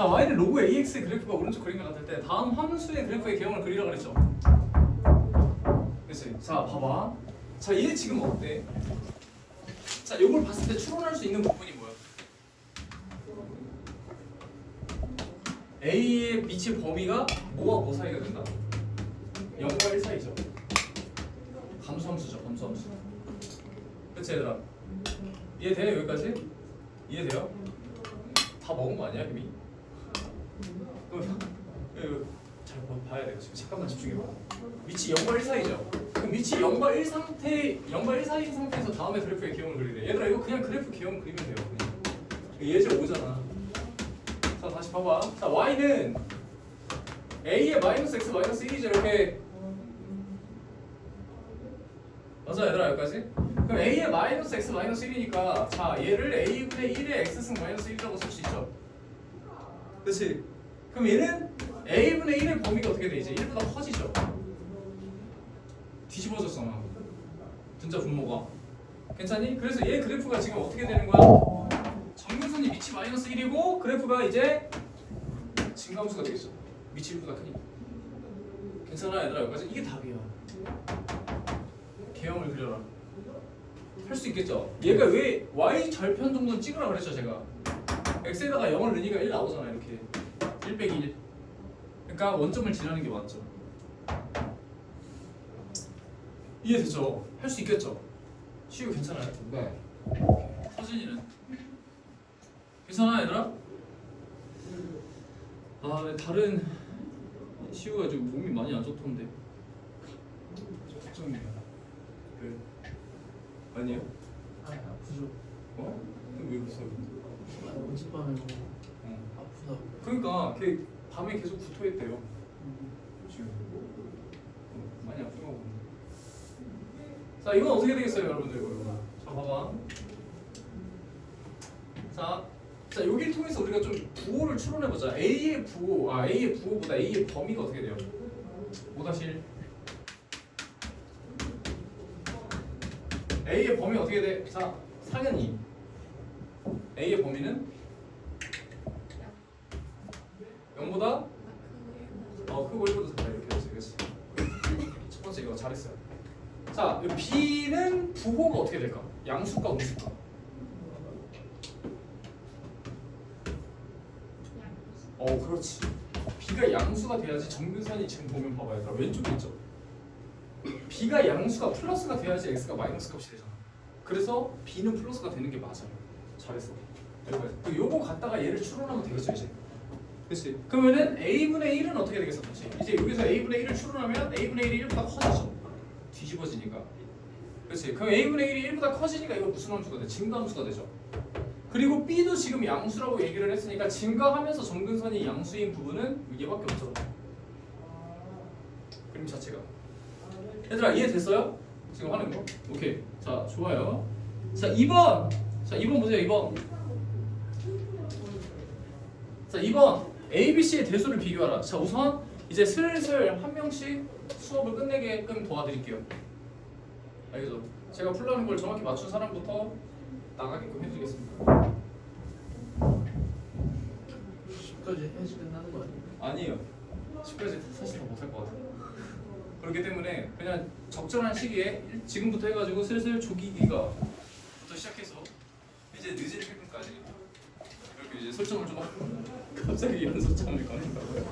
자, y는 로그 ax의 그래프가 오른쪽 그림과 같을 때 다음 함수의 그래프의 개형을 그리라 그랬죠. 그렇지. 자, 봐봐. 자, 얘 지금 어때? 자, 이걸 봤을 때 추론할 수 있는 부분이 뭐야? A의 빛의 범위가 뭐와 뭐 사이가 된다? 0과 1 사이죠. 감수함수죠, 감수함수. 그치 얘들아? 이해돼 여기까지? 이해돼요? 다 먹은 거 아니야 이미? 이거 잘 봐- 봐야 돼요. 지금 잠깐만 집중해봐. 밑이 0과 1 사이죠? 그럼 밑이 0과 1 상태 0과 1 사이인 상태에서 다음에 그래프의 기형을 그리래. 얘들아 이거 그냥 그래프 기형 그리면 돼요 그냥. 예제 오잖아. 자 다시 봐봐. 자 y는 a의 마이너스 x 마이너스 1이죠 이렇게. 맞아 얘들아 여기까지? 그럼 a의 마이너스 x 마이너스 1이니까 자 얘를 a분의 1의 x승 마이너스 1이라고 쓸 수 있죠? 그렇지 그럼 얘는 a분의 1의 범위가 어떻게 돼? 이제 1보다 커지죠. 뒤집어졌잖아. 분자 분모가. 괜찮니? 그래서 얘 그래프가 지금 어떻게 되는 거야? 정근선이 밑이 마이너스 1이고 그래프가 이제 증가함수가 되겠죠 밑이 1보다 크니까 괜찮아 얘들아? 여기까지. 이게 답이야. 개형을 그려라. 할 수 있겠죠? 얘가 왜 y 절편 정도는 찍으라 그랬죠 제가? X에다가 0을 넣으니까 1 나오잖아 이렇게 1 빼기 1 그러니까 원점을 지나는 게 맞죠 이해되죠? 할 수 있겠죠? 시우 괜찮아요? 네. 서진이는 괜찮아 얘들아? 아왜 다른 시우가 지금 몸이 많이 안 좋던데 걱정이야 왜? 아니에요? 아 아프죠. 어? 왜 웃어요? 아, 어젯밤에. 아프다고. 그러니까 걔 밤에 계속 붙어있대요. 지금 어, 많이 아픈가 보네 자 이건 어떻게 되겠어요 여러분들 자 봐봐. 자, 자 여기를 통해서 우리가 좀 부호를 추론해 보자. A의 부호, 아 A의 부호보다 A의 범위가 어떻게 돼요? 5-1 A의 범위 어떻게 돼? 자, 상현이. A의 범위는 0보다 어 크고 1보다 작다 이렇게 됐어 그렇지 첫 번째 이거 잘했어요. 자이 B는 부호가 어떻게 될까? 양수과 음수과 어 그렇지. B가 양수가 돼야지 정근선이 지금 보면 봐봐요. 얘들아 왼쪽에 있죠? B가 양수가 플러스가 돼야지 X가 마이너스 값이 되잖아. 그래서 B는 플러스가 되는 게 맞아요. 잘했어. 요거 갖다가 얘를 추론하면 되겠죠 이제 그렇지 그러면은 A분의 1은 어떻게 되겠어 다시 이제 여기서 A분의 1을 추론하면 A분의 1이 1보다 커지죠 뒤집어지니까 그렇지 그럼 A분의 1이 1보다 커지니까 이거 무슨 함수가 돼? 증가함수가 되죠 그리고 B도 지금 양수라고 얘기를 했으니까 증가하면서 정근선이 양수인 부분은 얘밖에 없죠. 그림 자체가. 얘들아 이해됐어요? 지금 하는 거? 오케이. 자 좋아요. 자 2번. 자 2번 보세요 2번. 자 2번 A, B, C의 대수를 비교하라. 자 우선 이제 슬슬 한 명씩 수업을 끝내게끔 도와드릴게요. 알겠죠? 제가 풀라는 걸 정확히 맞춘 사람부터 나가게끔 해드리겠습니다. 10까지 해야지 끝나는 거 아니에요? 아니에요. 10까지 사실 더 못할 것 같아요. 그렇기 때문에 그냥 적절한 시기에 일- 지금부터 해가지고 슬슬 조기기가부터 시작해서 이제 늦을 때까지 이렇게 이제 설정을 좀 하고 갑자기 연습장을 꺼낸다고요?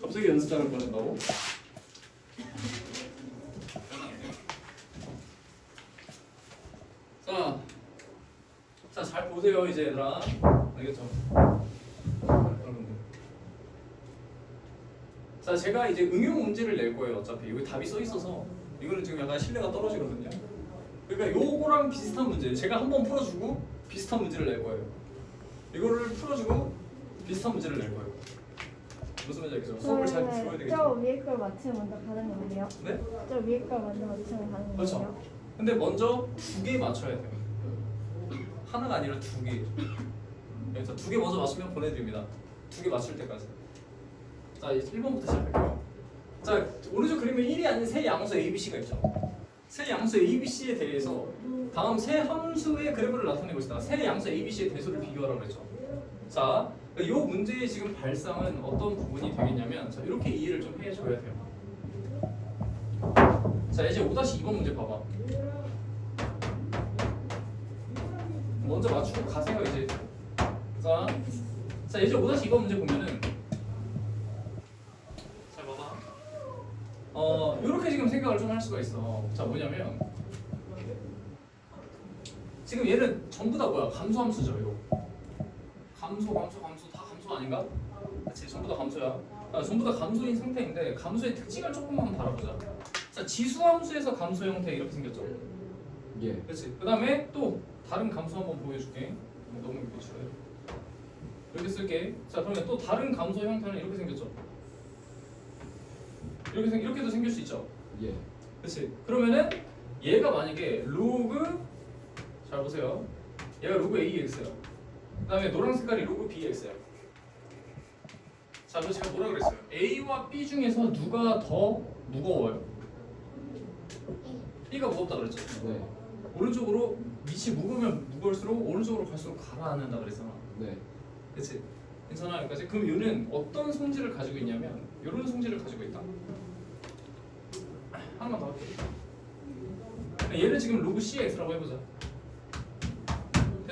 갑자기 연습장을 꺼낸다고? 자, 자 잘 보세요 이제 얘들아 알겠죠? 여러분들. 자, 제가 이제 응용 문제를 낼 거예요. 어차피 여기 답이 써 있어서 이거는 지금 약간 신뢰가 떨어지거든요. 그러니까 요거랑 비슷한 문제 제가 한번 풀어주고 비슷한 문제를 낼 거예요. 이거를 풀어주고 비슷한 문제를 낼 거예요. 무슨 말인지 알겠죠? 수업을 잘 들어야 그러면 되겠죠? 저 위에 걸 맞추면 먼저 가는 건데요? 네? 저 위에 걸 먼저 맞추면 가는 그렇죠. 건데요? 근데 먼저 두 개 맞춰야 돼요. 하나가 아니라 두 개. 그래서 두 개 먼저 맞추면 보내드립니다. 두 개 맞출 때까지. 자, 이제 1번부터 시작할게요. 자, 오른쪽 그림에 1이 아닌 세 양수 A, B, C가 있죠. 세 양수 A, B, C에 대해서 다음 세 함수의 그래프를 나타내고 있다. 세 양수 A, B, C의 대소를 비교하라고 그랬죠. 자, 이 문제의 지금 발상은 어떤 부분이 되겠냐면 자, 이렇게 이해를 좀 해줘야 돼요. 자, 이제 5-2번 문제 봐봐. 먼저 맞추고 가세요 이제. 자, 자 이제 5-2번 문제 보면은 잘 봐봐. 어 이렇게 지금 생각을 좀 할 수가 있어. 자 뭐냐면 지금 얘는 전부 다 뭐야 감소함수죠 이거. 감소 감소 감소 다 감소 아닌가? 그치 전부 다 감소야. 아, 전부 다 감소인 상태인데 감소의 특징을 조금만 바라보자. 자 지수함수에서 감소 형태 이렇게 생겼죠. 예. 그렇지. 그 다음에 또 다른 감소 한번 보여줄게. 너무 이렇게 싫어요. 이렇게 쓸게. 자 그러면 또 다른 감소 형태는 이렇게 생겼죠. 이렇게 생 이렇게도 생길 수 있죠. 예. 그렇지. 그러면은 얘가 만약에 로그 잘 보세요. 얘가 로그 AX야. 그 다음에 노란 색깔이 로그 BX야. 자, 그래서 제가 뭐라 그랬어요? A와 B 중에서 누가 더 무거워요? B가 무겁다 그랬죠. 네. 오른쪽으로 밑이 무거우면 무거울수록 오른쪽으로 갈수록 가라앉는다 그랬잖아. 네. 그치? 괜찮아 여기까지? 그럼 얘는 어떤 성질을 가지고 있냐면 이런 성질을 가지고 있다. 하나만 더 할게. 얘를 지금 로그 CX라고 해보자.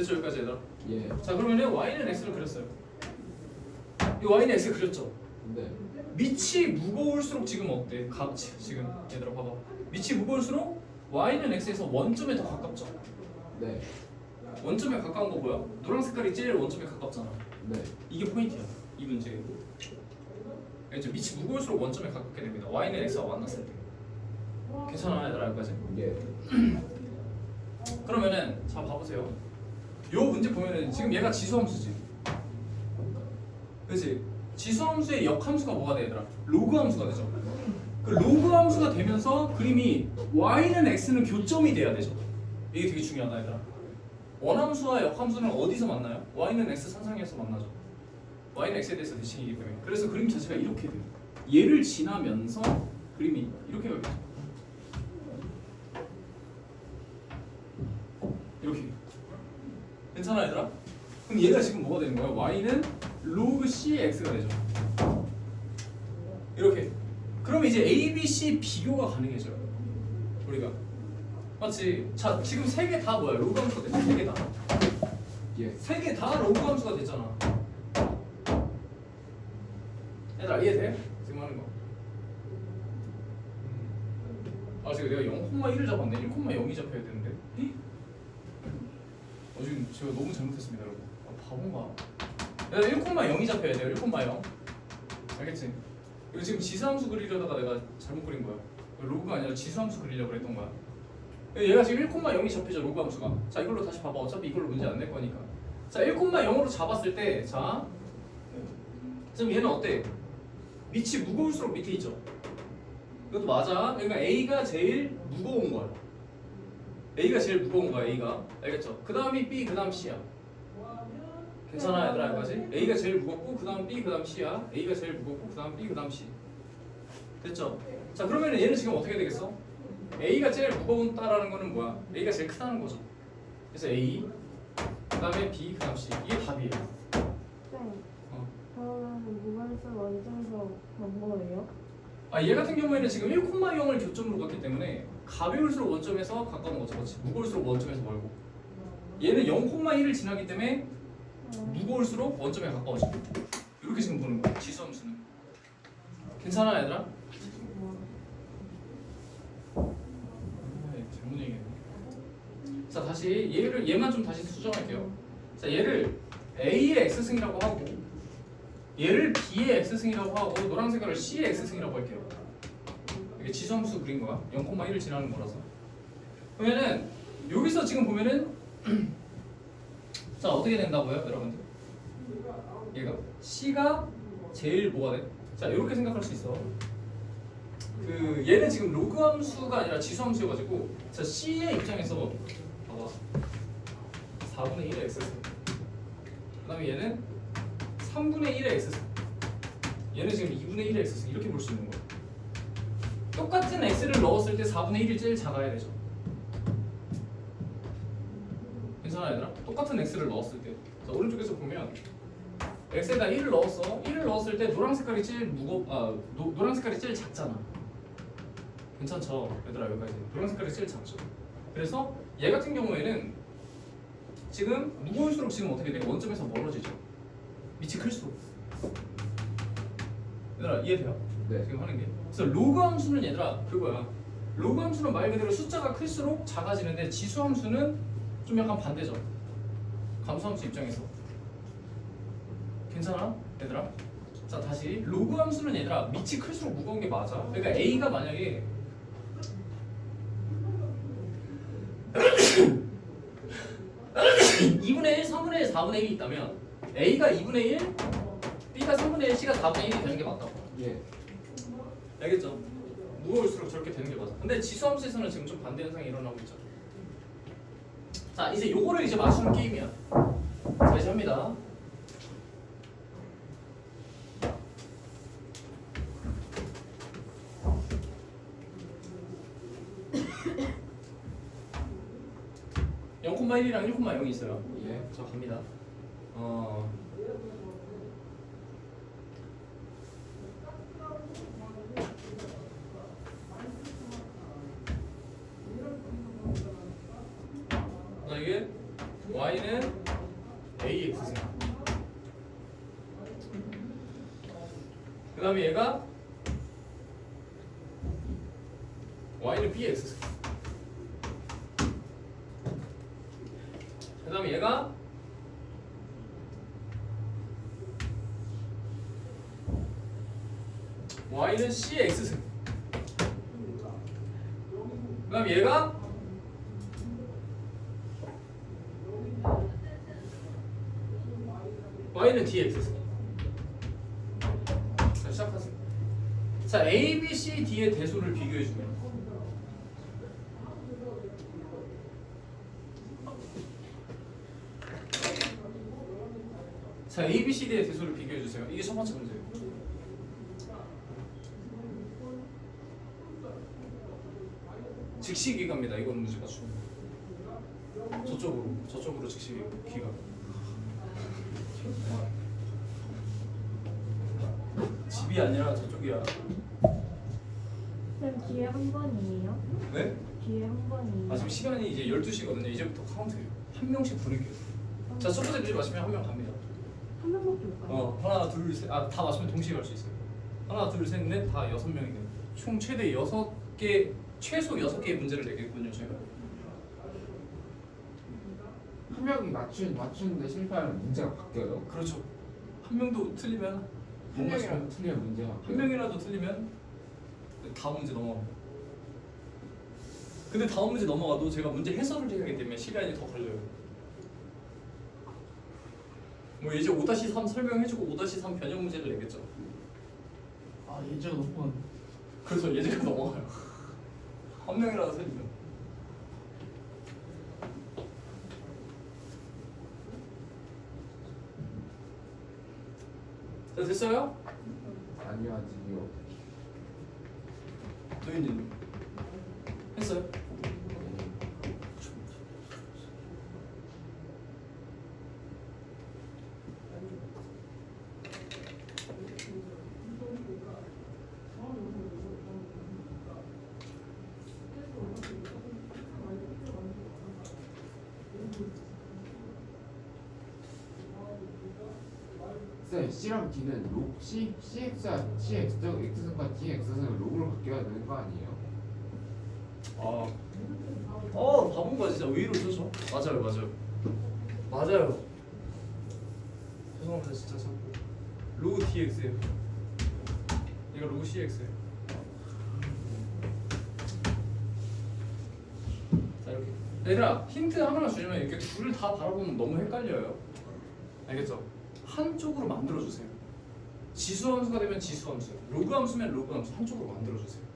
됐죠 여기까지 얘들아? 예. 자 그러면은 Y는 X를 그렸어요. 이 Y는 X 그렸죠? 네. 밑이 무거울수록 지금 어때? 가, 지- 지금 얘들아 봐봐. 밑이 무거울수록 Y는 X에서 원점에 더 가깝죠? 네. 원점에 가까운 거 뭐야? 노란 색깔이 제일 원점에 가깝잖아. 네. 이게 포인트야. 이 문제. 이제 밑이 무거울수록 원점에 가깝게 됩니다. Y는 X와 만났을 때. 괜찮아 얘들아 여기까지. 예. 그러면은 자 봐보세요. 요 문제 보면은 지금 얘가 지수함수지. 그렇지? 지수함수의 역함수가 뭐가 돼 얘들아? 로그 함수가 되죠. 그 로그 함수가 되면서 그림이 y는 x는 교점이 돼야 되죠. 이게 되게 중요하다 얘들아. 원함수와 역함수는 어디서 만나요? y는 x 선상에서 만나죠. y는 x에 대해서 대칭이기 때문에. 그래서 그림 자체가 이렇게 돼요. 얘를 지나면서 그림이 이렇게 가겠죠. 이렇게. 괜찮아 얘들아? 그럼 얘가 지금 뭐가 되는 거야? y는 로그 cx가 되죠. 이렇게. 그럼 이제 a, b, c 비교가 가능해져요. 우리가. 맞지? 자, 지금 세 개 다 뭐야? 로그 함수가 됐죠. 세개 다. 로그 함수가 됐잖아. 얘들아 이해돼? 지금 하는 거. 아 지금 내가 0,1을 잡았네. 1,0이 잡혀야 되는데. 히? 제가 너무 잘못했습니다, 여러분. 아, 바본가? 내가 1,0이 잡혀야 돼요. 1,0. 알겠지? 이거 지금 지수함수 그리려다가 내가 잘못 그린 거야. 로그가 아니라 지수함수 그리려고 그랬던 거야. 얘가 지금 1,0이 잡히죠 로그 함수가. 자 이걸로 다시 봐봐. 어차피 이걸로 문제 안 낼 거니까. 자 1,0으로 잡았을 때, 자 지금 얘는 어때? 밑이 무거울수록 밑에 있죠. 이것도 맞아. 그러니까 A가 제일 무거운 거야. A가 제일 무거운 거야. A가 알겠죠? 그 다음이 B, 그 다음 C야. 괜찮아 얘들아 여기까지? A가 제일 무겁고 그 다음 B, 그 다음 C야. A가 제일 무겁고 그 다음 B, 그 다음 C. 됐죠? 자 그러면 얘는 지금 어떻게 되겠어? A가 제일 무거운다라는 거는 뭐야? A가 제일 크다는 거죠. 그래서 A, 그 다음에 B, 그 다음 C. 이게 답이에요. 쌤, 어. 그러면 무거울수록 원점에서 뭐예요? 아, 얘 같은 경우에는 지금 1,0을 교점으로 갔기 때문에 가벼울수록 원점에서 가까운 거죠. 그렇지? 무거울수록 원점에서 멀고. 얘는 0,1을 지나기 때문에 무거울수록 원점에 가까워져. 이렇게 지금 보는 거야. 지수함수는. 괜찮아, 얘들아? 네, 잘못 얘기했네. 자, 다시 얘를 얘만 좀 다시 수정할게요. 자, 얘를 A의 x승이라고 하고 얘를 B의 x승이라고 하고 노란 색깔을 C의 x승이라고 할게요. 이게 지수함수 그린 거야. 0,1을 지나는 거라서. 그러면은 여기서 지금 보면은 자 어떻게 된다고요, 여러분들? 얘가 C가 제일 뭐가 돼? 자 이렇게 생각할 수 있어. 그 얘는 지금 로그 함수가 아니라 지수 함수여가지고 자 C의 입장에서 봐봐 4분의 1의 x 그다음에 얘는 3분의 1의 x 얘는 지금 2분의 1의 x 이렇게 볼 수 있는 거야. 똑같은 x를 넣었을 때 4분의 1이 제일 작아야 되죠. 괜찮아 얘들아? 똑같은 x를 넣었을 때. 자, 오른쪽에서 보면 x에다 1을 넣었어 1을 넣었을 때 노란 색깔이 제일 무겁 아 노, 노란 색깔이 제일 작잖아. 괜찮죠 얘들아? 여기까지. 노란 색깔이 제일 작죠. 그래서 얘 같은 경우에는 지금 무거울수록 지금 어떻게 돼? 원점에서 멀어지죠. 밑이 클수록. 얘들아 이해돼요? 네. 지금 하는 게. 그래서 로그 함수는 얘들아 그거야. 로그 함수는 말 그대로 숫자가 클수록 작아지는데 지수 함수는 좀 약간 반대죠. 감수 함수 입장에서. 괜찮아 얘들아? 자 다시. 로그 함수는 얘들아 밑이 클수록 무거운 게 맞아. 그러니까 a가 만약에 (2분의 1) (3분의 1) (4분의 1이) 있다면 a가 (2분의 1) b가 (3분의 1) c가 (4분의 1이) 되는 게 맞다고. 예. 알겠죠? 무거울수록 저렇게 되는 게 맞아. 근데 지수함수에서는 지금 좀 반대 현상이 일어나고 있죠. 자, 이제 요거를 이제 맞추는 게임이야. 자, 이제 합니다. (0,1이랑 1,0이) 있어요. 예. 저 갑니다. 어. 만약에 y는 ax승. 그 다음에 얘가 y는 bx승. 그 다음에 얘가 y는 cx승. 그 다음 얘가 y는 dx승. 자, 시작하세요. 자, a, b, c, d의 대소를 비교해 주면 자, a, b, c, d의 대소를 비교해 주세요. 이게 첫 번째 문제예요. 즉시 기가입니다. 이건 문제 맞추. 저쪽으로, 저쪽으로 즉시 기가. 집이 아니라 저쪽이야. 쌤 뒤에 한 번이에요? 네? 뒤에 한 번이에요? 아 지금 시간이 이제 12시거든요. 이제부터 카운트해요. 한 명씩 부를게요. 자, 첫 번째 문제 맞추면 한 명 갑니다. 한 명밖에 못 가요? 어, 하나, 둘, 셋. 아, 다 맞추면 동시에 갈 수 있어요. 하나, 둘, 셋, 넷, 다 여섯 명이네. 총 최대 여섯 개, 최소 여섯 개의 문제를 내겠군요, 제가. 한 명이 맞춘 맞추는데 실패하면 문제가 바뀌어요. 그렇죠. 한 명도 틀리면 한 명이라도 틀리면 문제가 한 바뀌어요. 명이라도 틀리면 다음 문제 넘어갑니다. 근데 다음 문제 넘어가도 제가 문제 해설을 해야 하기 때문에 시간이 더 걸려요. 뭐 이제 5-3 설명해주고 5-3 변형 문제를 내겠죠. 아 예제가 너무. 그래서 예제가 넘어가요. 한 명이라도 틀리면. 자 됐어요? 아니요 아직이요. 도윤님 했어요? 쌤 C랑 D는 로 C CX와 CX적 X승과 DX승을 로그로 바뀌어야 되는 거 아니에요? 아, 어 바본 거야 진짜. 왜 이러죠? 저? 맞아요 맞아요. 맞아요. 죄송합니다 진짜. 자꾸 로그 DX예요. 얘가 로그 CX예요. 자 이렇게. 얘들아 힌트 하나만 주면 이렇게 둘을 다 바라보면 너무 헷갈려요. 알겠죠? 한쪽으로 만들어 주세요. 지수 함수가 되면 지수 함수, 로그 함수면 로그 함수 한쪽으로 만들어 주세요.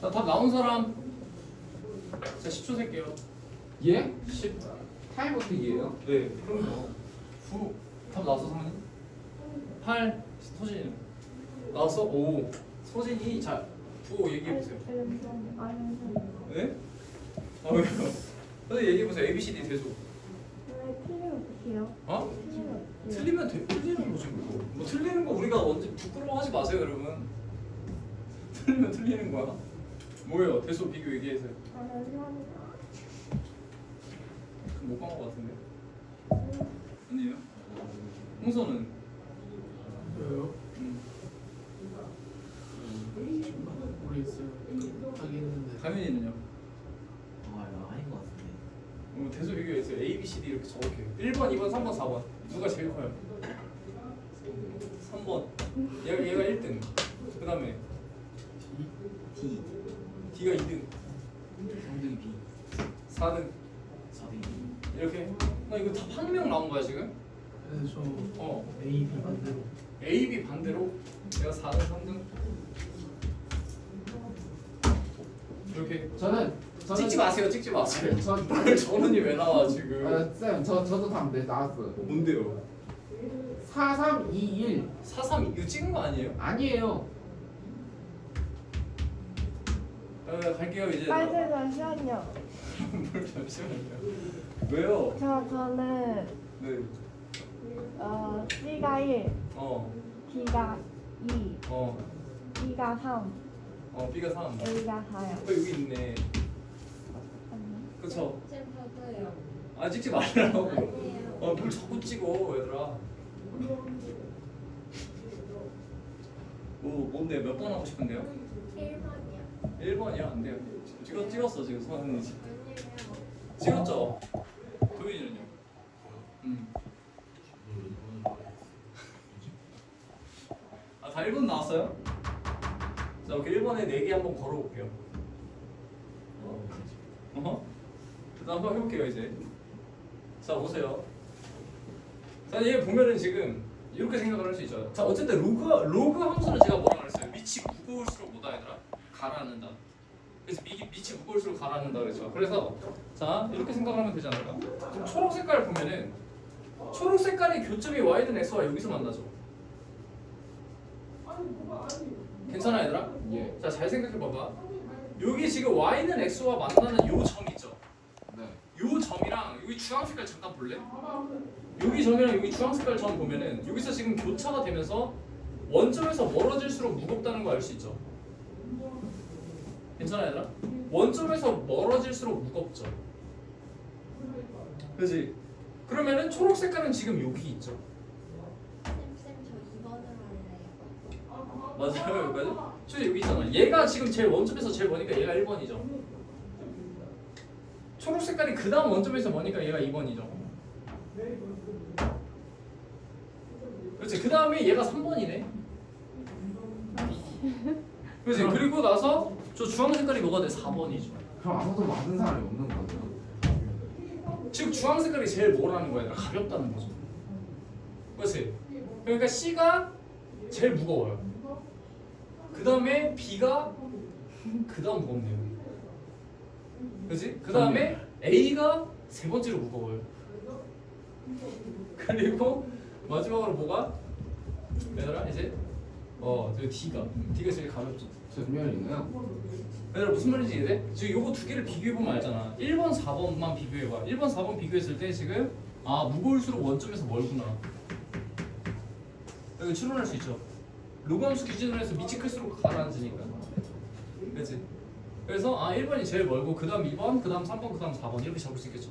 자, 답 나온 사람. 자, 10초 셀게요. 예? 10. 타임 어택이에요? 네, 그럼요. 9. 답 나왔어, 성현이? 8. 소진이. 나왔어? 5. 소진이 자, 9 얘기해 보세요. 아, 네? 아, 왜요? 선생님 얘기해 보세요. A, B, C, D 대소. 왜 틀리면 어떡해요? 어? 틀리면 돼, 틀리는 거지 뭐. 뭐 틀리는 거 우리가 언제 부끄러워하지 마세요, 여러분. 틀리면 틀리는 거야. 뭐예요? 대소 비교 얘기해서요. 아, 잠시만요. 못본것 같은데. 아니에요? 홍서는? 왜요? 음. 모르겠어요. 하겠는데. 가면이는요? 아 이거 아닌 것 같은데 어, 대소 비교했어요. A, B, C, D 이렇게 적을게요. 1번, 2번, 3번, 4번. 누가 제일 커요? 3번. 얘가 얘가 1등. 그 다음에 마세요. 찍지 마세요. 전 전원이 왜 나와 지금? 아, 쌤, 저 저도 답 네, 나왔어요. 뭔데요? 4321 43 이거 찍은 거 아니에요? 아니에요. 어, 갈게요 이제. 빨리 잠시만요. 뭘 잠시만요. 왜요? 저, 저는 네. 어, C가 1, 어. B가 2, 어. B가 3, 어. B가 3. A가 4요. 어 여기 있네. 그쵸? 저도요. 아 찍지 말라고. 아니에요. 어, 뭘 자꾸 찍어, 얘들아. 뭐, 뭔데, 몇 번 하고 싶은데요? 1번이요. 1번이요? 안 돼요. 찍었, 찍었어, 지금 선생님. 아니에요. 찍었죠? 도윤이는요? 음. 아, 다 1번 나왔어요? 자, 오케이, 1번에 4개 한번 걸어볼게요. 어 허? 일단 한번 해볼게요, 이제. 자, 보세요. 자, 얘 보면은 지금 이렇게 생각을 할 수 있죠. 자, 어쨌든 로그, 로그 함수는 제가 뭐라 그랬어요? 밑이 무거울수록 뭐다, 얘들아? 가라앉는다. 그래서 미, 밑이 무거울수록 가라앉는다 그랬죠. 그래서 자, 이렇게 생각하면 되지 않을까? 지금 초록 색깔 보면은 초록 색깔의 교점이 y는 x와 여기서 만나죠. 괜찮아, 얘들아? 예. 자, 잘 생각해 봐봐. 여기 지금 y는 x와 만나는 요 점 있죠. 네. 요 점이랑 여기 주황 색깔 잠깐 볼래? 여기 점이랑 여기 주황 색깔 점 보면은 여기서 지금 교차가 되면서 원점에서 멀어질수록 무겁다는 거 알 수 있죠. 괜찮아 얘들아? 원점에서 멀어질수록 무겁죠. 그지? 그러면은 초록 색깔은 지금 여기 있죠. 쌤, 저 2번으로 할래요. 맞아요, 여기까지? 저 여기 있잖아. 얘가 지금 제일 원점에서 제일 머니까 얘가 1번이죠. 초록 색깔이 그 다음 원점에서 머니까 얘가 2번이죠. 그렇지. 그 다음에 얘가 3번이네. 그렇지. 그리고 나서 저 주황 색깔이 뭐가 돼? 4번이죠. 그럼 아무도 맞은 사람이 없는 거죠. 즉 주황 색깔이 제일 뭐라는 거야? 가볍다는 거죠. 그렇지. 그러니까 C가 제일 무거워요. 그 다음에 B가 그 다음 무겁네요. 그렇지? 그 다음에 A가 세 번째로 무거워요. 그리고 마지막으로 뭐가? 얘들아 이제 어 저기 D가 D가 제일 가볍죠. 전면이네요. 얘들아 무슨 말인지 이해돼? 지금 요거 두 개를 비교해보면 알잖아 1번 4번만 비교해봐 1번 4번 비교했을 때 지금 아 무거울수록 원점에서 멀구나 여기 추론할 수 있죠 로그함수 기준으로 해서 밑이 클수록 가라앉으니까 그치? 그래서 아 1번이 제일 멀고 그 다음 2번 그 다음 3번 그 다음 4번 이렇게 잡을 수 있겠죠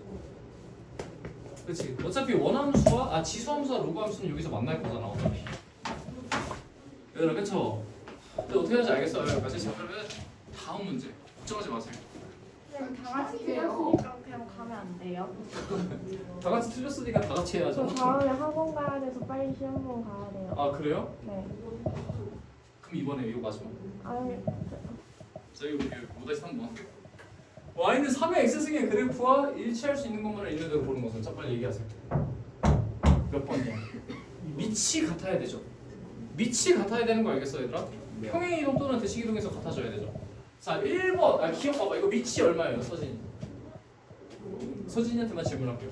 그렇지. 어차피 원함수와 아 지수함수와 로그함수는 여기서 만날 거잖아. 어차피. 얘들아 그쵸? 근데 어떻게 하는지 알겠어요. 여기까지. 자 그러면 다음 문제. 걱정하지 마세요. 쌤, 다 같이 틀렸으니까 그냥 가면 안 돼요? 다 같이 틀렸으니까 다 같이 해야죠. 저 다음에 학원 가야 돼서 빨리 시험 보고 가야 돼요. 아 그래요? 네. 그럼 이번에 이거 마지막. 아 유, 자 이거 이거 5-3번. y는 3의 x승의 그래프와 일치할 수 있는 것만을 있는 대로 보는 것은 자 빨리 얘기하세요. 몇 번이야? 밑이 같아야 되죠. 밑이 같아야 되는 거 알겠어 얘들아? 네. 평행 이동 또는 대칭 이동에서 같아져야 되죠. 자 1번 아 기억 봐봐 이거 밑이 얼마예요 서진이? 서진이한테만 질문할게요.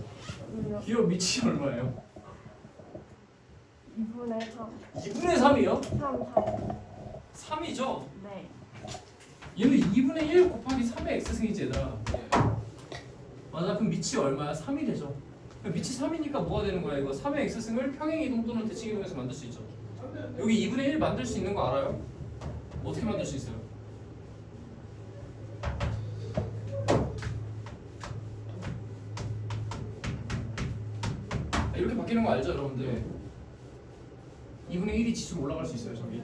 기억 밑이 얼마예요? 2분의 3. 2분의 3이요? 3, 3. 3이죠? 네. 얘는 2분의 1 곱하기 3의 x승이지 얘들아 맞아 그럼 밑이 얼마야? 3이 되죠 밑이 3이니까 뭐가 되는 거야 이거 3의 x승을 평행 이동 또는 대칭 이동해서 만들 수 있죠 여기 2분의 1 만들 수 있는 거 알아요? 어떻게 만들 수 있어요? 아, 이렇게 바뀌는 거 알죠 여러분들? 2분의 1이 지수로 올라갈 수 있어요 저기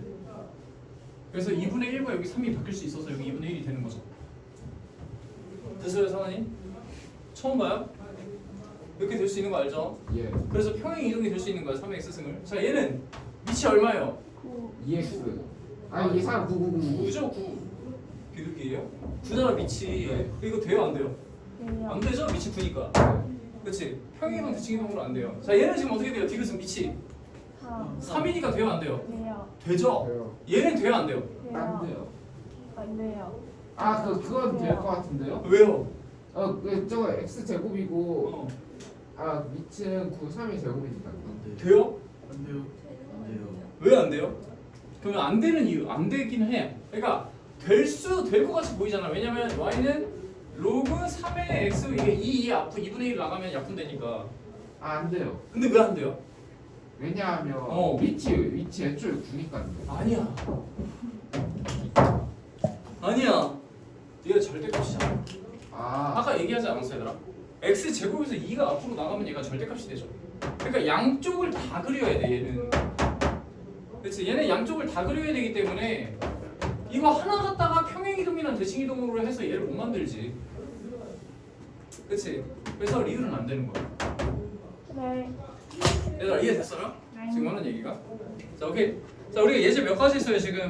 그래서 2분의 1과 여기 3이 바뀔 수 있어서 여기 2분의 1이 되는 거죠. 됐어요, 상환이? 처음 봐요? 이렇게 될 수 있는 거 알죠? 예. 그래서 평행 이동이 될 수 있는 거야, 3의 x승을. 자, 얘는 밑이 얼마예요? 9. EX. 아니 이게 3 9 9 9 9죠, 9. 비둘기예요? 9잖아, 밑이. 네. 이거 돼요, 안 돼요? 안 되죠, 밑이 9니까. 그렇지? 평행 이동, 대칭 이동으로 안 돼요. 자, 얘는 지금 어떻게 돼요? 디귿은 3. 3이니까 돼요, 안 돼요? 돼요. 되죠? 돼요. 얘는 돼요, 안 돼요? 안 돼요. 돼요. 안 돼요. 아, 그 그건 될 것 같은데요? 왜요? 어, 그 저거 x 제곱이고 어. 아 밑은 9 3의 제곱이니까. 안 돼. 돼요? 안 돼요. 안 돼요. 왜 안 돼요? 그러면 안 되는 이유 안 되긴 해. 그러니까 될수될것 같이 보이잖아. 왜냐면 y는 로그 3의 x 이게 2 2 앞으로 2분의 1 나가면 약분되니까. 아, 안 돼요. 근데 왜 안 돼요? 왜냐하면 어. 위치 위치 애초에 9니까요. 아니야. 아니야. 얘가 절대값이잖아. 아, 아까 얘기하지 않았어 얘들아? x 제곱에서 2가 앞으로 나가면 얘가 절대값이 되죠. 그러니까 양쪽을 다 그려야 돼 얘는. 그렇지 얘는 양쪽을 다 그려야 되기 때문에 이거 하나 갖다가 평행 이동이나 대칭 이동으로 해서 얘를 못 만들지. 그렇지. 그래서 리을은 안 되는 거야. 네. 얘들아 이해됐어요? 네. 지금 하는 얘기가? 자 오케이. 자 우리가 예제 몇 가지 했어요 지금?